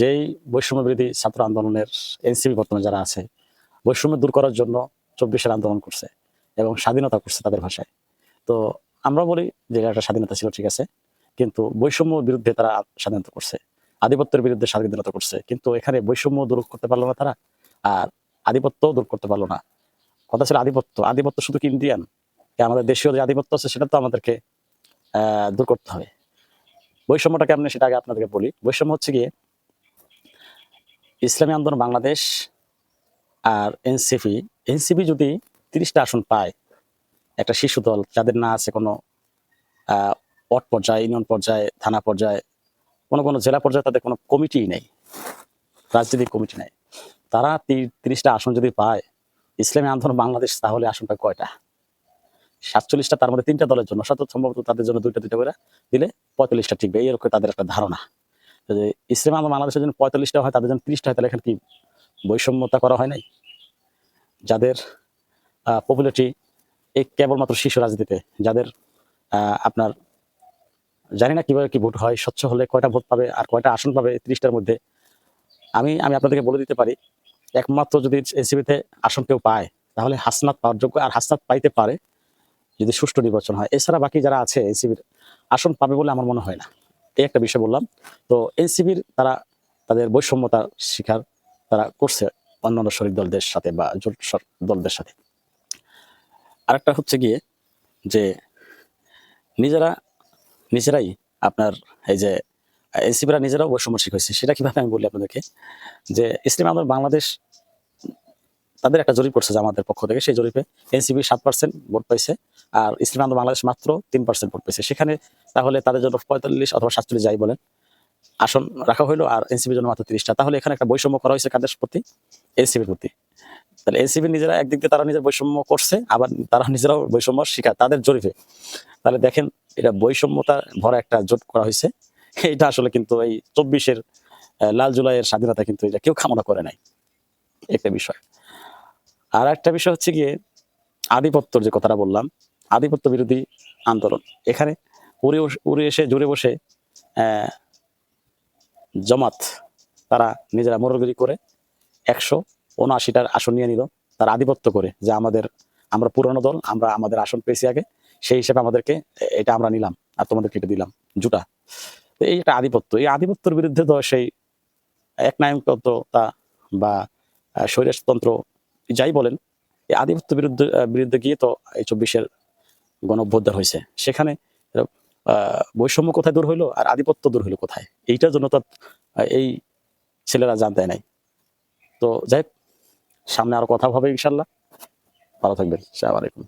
যেই বৈষম্য বিরোধী ছাত্র আন্দোলনের এনসিপি বর্তমানে যারা আছে, বৈষম্য দূর করার জন্য চব্বিশের আন্দোলন করছে এবং স্বাধীনতা করছে তাদের ভাষায়। তো আমরা বলি যে একটা স্বাধীনতা ছিল, ঠিক আছে? কিন্তু বৈষম্য বিরুদ্ধে তারা স্বাধীনতা করছে। আধিপত্যের বিরুদ্ধে স্বাধীনতা করছে। কিন্তু এখানে বৈষম্য দূর করতে পারল না তারা, আর আধিপত্য দূর করতে পারল না। কথা ছিল আধিপত্য। আধিপত্য শুধু কি ইন্ডিয়ান আমাদের দেশীয় যে আধিপত্য আছে, সেটা তো আমাদেরকে দূর করতে হবে। বৈষম্যটা কেমন সেটা আগে আপনাদেরকে বলি। বৈষম্য হচ্ছে গিয়ে ইসলামী আন্দোলন বাংলাদেশ আর এনসিপি এনসিপি যদি তিরিশটা আসন পায়, একটা শিশু দল, যাদের না আছে কোনো ওয়ার্ড পর্যায়ে, ইউনিয়ন পর্যায়ে, থানা পর্যায়ে, কোনো কোনো জেলা পর্যায়ে তাদের কোনো কমিটি নেই, রাজনৈতিক কমিটি নেই। তারা তিরিশটা আসন যদি পায়, ইসলামী আন্দোলন বাংলাদেশ তাহলে আসন পায় কয়টা? সাতচল্লিশটা, তার মধ্যে তিনটা দলের জন্য। সম্ভবত তাদের জন্য দুইটা দুইটা করে দিলে পঁয়তাল্লিশটা টিকবে। এরকম তাদের একটা ধারণা। যে ইসলামী আন্দোলন বাংলাদেশের জন্য পঁয়তাল্লিশটা হয়, তাদের জন্য তিরিশটা হয়, তাহলে এখানে কি বৈষম্যতা করা হয় নাই? যাদের পপুলারিটি এই কেবলমাত্র শিশু রাজনীতিতে, যাদের আপনার জানি না কীভাবে কি ভোট হয়, স্বচ্ছ হলে কয়টা ভোট পাবে আর কয়টা আসন পাবে তিরিশটার মধ্যে, আমি আমি আপনাদেরকে বলে দিতে পারি, একমাত্র যদি এনসিপিতে আসন কেউ পায়, তাহলে হাসনাত পাওয়ার যোগ্য, আর হাসনাত পাইতে পারে যদি সুষ্ঠু নির্বাচন হয়। এছাড়া বাকি যারা আছে এনসিবির আসন পাবে বলে আমার মনে হয় না। এই একটা বিষয় বললাম। তো এনসিবির তারা তাদের বৈষম্যতার শিকার তারা করছে অন্যান্য শরিক দলদের সাথে বা জোট দলদের সাথে। আরেকটা হচ্ছে গিয়ে যে নিজেরা নিজেরাই আপনার এই যে এনসিপিরা নিজেরাও বৈষম্য হয়েছে, সেটা কীভাবে আমি বলি আপনাদেরকে? যে ইসলাম আন্দোলন বাংলাদেশ তাদের একটা জরিপ করছে জামাতের পক্ষ থেকে। সেই জরিপে এনসিপি সাত পার্সেন্ট ভোট পাইছে আর ইসলাম আন্দোলন বাংলাদেশ মাত্র তিন পার্সেন্ট ভোট পেয়েছে সেখানে তাহলে তাদের জন্য পঁয়তাল্লিশ অথবা সাতচল্লিশ যাই বলেন, আসন রাখা হলো আর এনসিপির জন্য মাত্র তিরিশটা। তাহলে এখানে একটা বৈষম্য করা হয়েছে কাদের প্রতি? এনসিপির প্রতি। তাহলে এনসিপি নিজেরা একদিক দিয়ে তারা নিজের বৈষম্য করছে, আবার তারা নিজেরাও বৈষম্য শিকার তাদের জরিপে। তাহলে দেখেন, এটা বৈষম্যতা ভরা একটা জোট করা হয়েছে। এটা আসলে কিন্তু এই চব্বিশের লাল জুলাইয়ের স্বাধীনতা কিন্তু এটা কেউ কামনা করে নাই। একটা বিষয়। আর একটা বিষয় হচ্ছে গিয়ে আধিপত্যর যে কথাটা বললাম আধিপত্য বিরোধী আন্দোলন। এখানে উড়ে উড়ে এসে জুড়ে বসে জমাত তারা নিজেরা মোরগিরি করে একশো উনআশিটার আসন নিয়ে নিল। তারা আধিপত্য করে যে আমাদের আমরা পুরনো দল আমরা আমাদের আসন পেয়েছি আগে সেই হিসেবে আমাদেরকে এটা আমরা নিলাম আর তোমাদেরকে এটা দিলাম জুটা। তো এই একটা আধিপত্য। এই আধিপত্যের বিরুদ্ধে তো সেই একনায়কতা বা আহ, স্বৈরাজতন্ত্র যাই বলেন, এই আধিপত্য বিরুদ্ধে বিরুদ্ধে গিয়ে তো এই চব্বিশের গণ অভ্যুত্থান হয়েছে। সেখানে বৈষম্য কোথায় দূর হইল আর আধিপত্য দূর হইল কোথায়? এইটার জন্য তো এই ছেলেরা জানতে নাই। তো যাই সামনে আরও কথা হবে ইনশাল্লাহ। ভালো থাকবেন। সালাম আলাইকুম